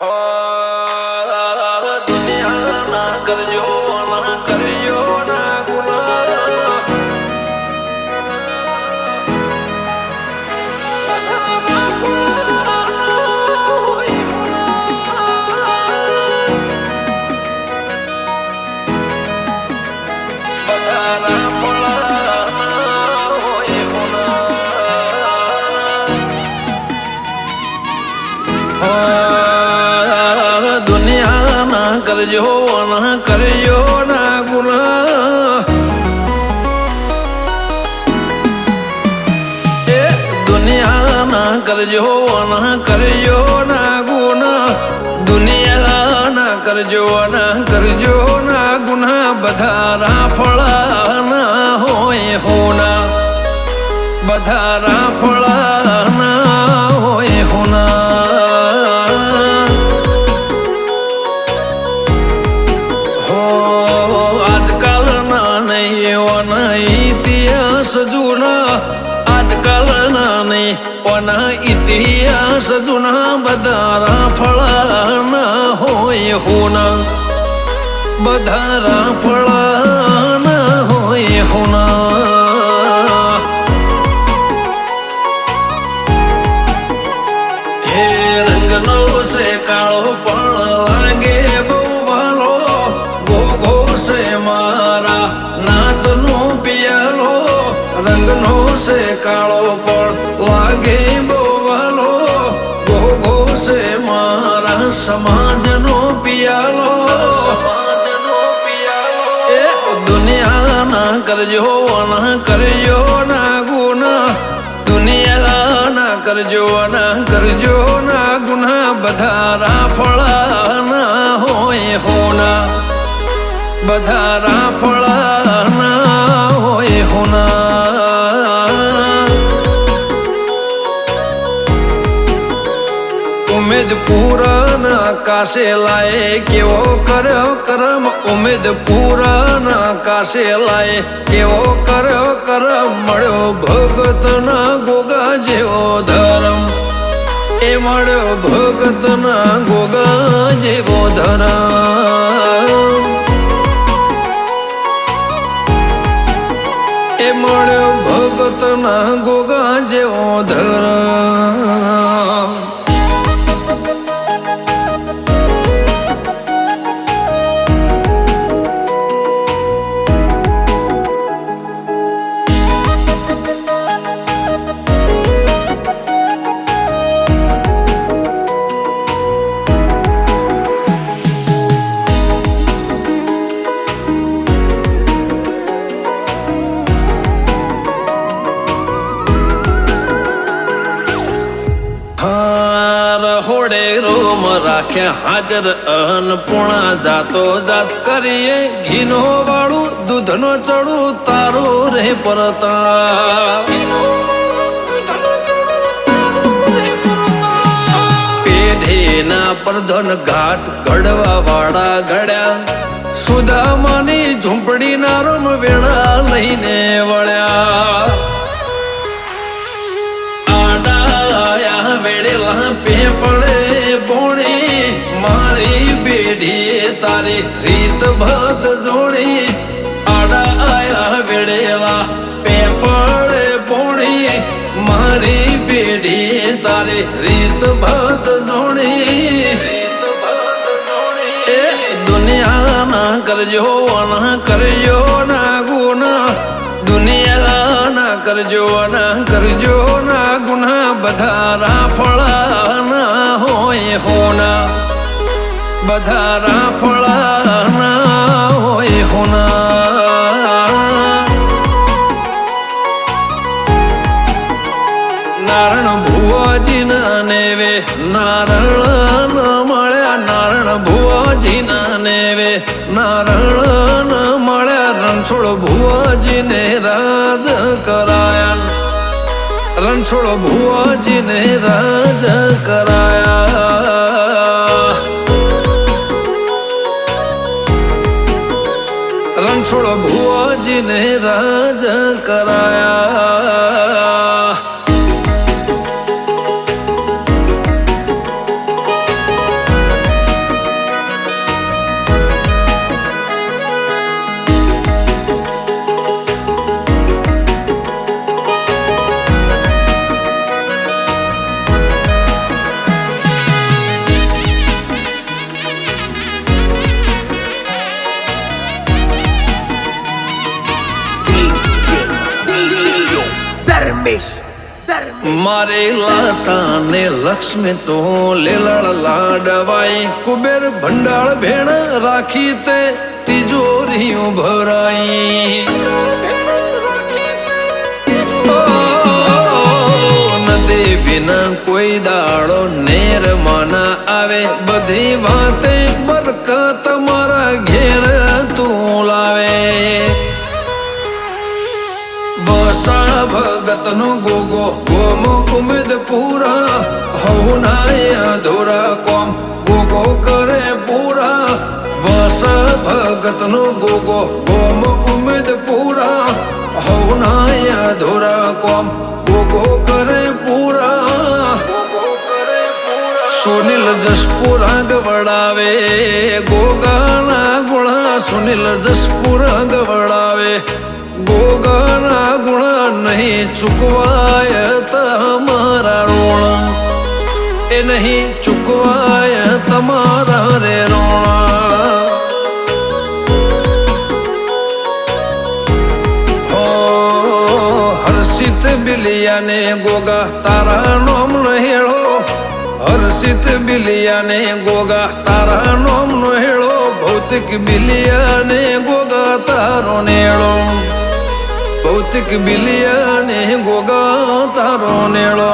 Oh. કરજો ના કરજો ના ગુના એ દુનિયાના કરજો ના કરજો ના ગુના દુનિયાના કરજો ના કરજો ના ગુના બધા રાફળાના હોય હોના બધા રાફળાના નહીં એવાના ઇતિહાસ જૂના. આજકાલના નહીં પણ ઇતિહાસ જૂના. બધા રાફળાના હોય, હોના. બધારા રાફળાના સમાજનો પિયાલો સમાજનો પિયાલો એ દુનિયાના કરજો ના કરજો ના ગુના દુનિયાના કરજો ના કરજો ના ગુના બધા રાફળાના હોય હોના બધા રાફળાના હોય હોના ઉમેદ પૂરના કાશે લાય, કેવો કર્યો કરમ ઉમેદ પૂરના કાશે લાય, કેવો કર્યો કરમ મળ્યો ભગતના ગોગા જેવો ધરમ. એ મળ્યો ભગતના ગોગા જેવો ધરમ. એ મળ્યો ભગતના ગોગા જેવો ધર્મ. રાખ્યા હાજર અન્નપૂર્ણા જાતો જાત કરીએ ઘીનો વાળું, દૂધનો ચડું તારું રે પરતા પ્રધન ઘાટ ઘડવા વાળા ઘડ્યા. સુદામાની ઝૂંપડીના રમ વેળા લઈને વળ્યા. આડાયા વેડેલા પેપળે બોણી તારી રીત ભત જોડી. આડા આયા વેડેલા પેપળે બોણી મારી પેઢી તારી રીત ભત જોડી. એ દુનિયાના કરજો ના કરજો ના ગુના દુનિયાના કરજો ના કરજો ના ગુના બધા રાફળાના હોય હોના. બધા રાફળાના હોય હોના નારણ ભુવાજીના નેવે નારણ મળ્યા, નારણ ભુવાજીના નેવે નારણ મળ્યા. રણછોડ ભુવાજીને રાજ કરાયા. રણછોડ ભુવાજીને રાજ કરાયા. રણછોડ ભુવાજીને રાજ કરાયા. મારે લાસા ને લક્ષ્મી તો લેલળ લાડવાઈ, કુબેર ભંડાળ ભેણ રાખી તે તિજોરીઓ ભરાઈ. વિના કોઈ દાડો નેર માના આવે, બધી વાતે બરકત ભગત નો ગોગો ગોમ ઉમેદ પૂરા હવનાયા ધોરા કોમ ગોગો કરે પૂરા વસ ભગત નો ગોગો ગોમ ઉમેદ પૂરા હવનાયા ધોરા કોમ ગોગો કરે પૂરા સુનિલ જસપુર અંગ વડાવે ગોગાના ગુણા સુનિલ જસપુર અંગ નહીં ચૂકવાય તમારા રોણ એ નહીં ચૂકવાય તમારા રે રોણા હો હર્ષિત બિલિયાને ગોગા તારા નોમ નો હેળો હર્ષિત બિલિયાને ગોગા તારા નોમ નો હેળો ભૌતિક બિલિયાને ગોગા તારો નેળો ભૌતિક બિલિયાને ગોગા તારો નેળો.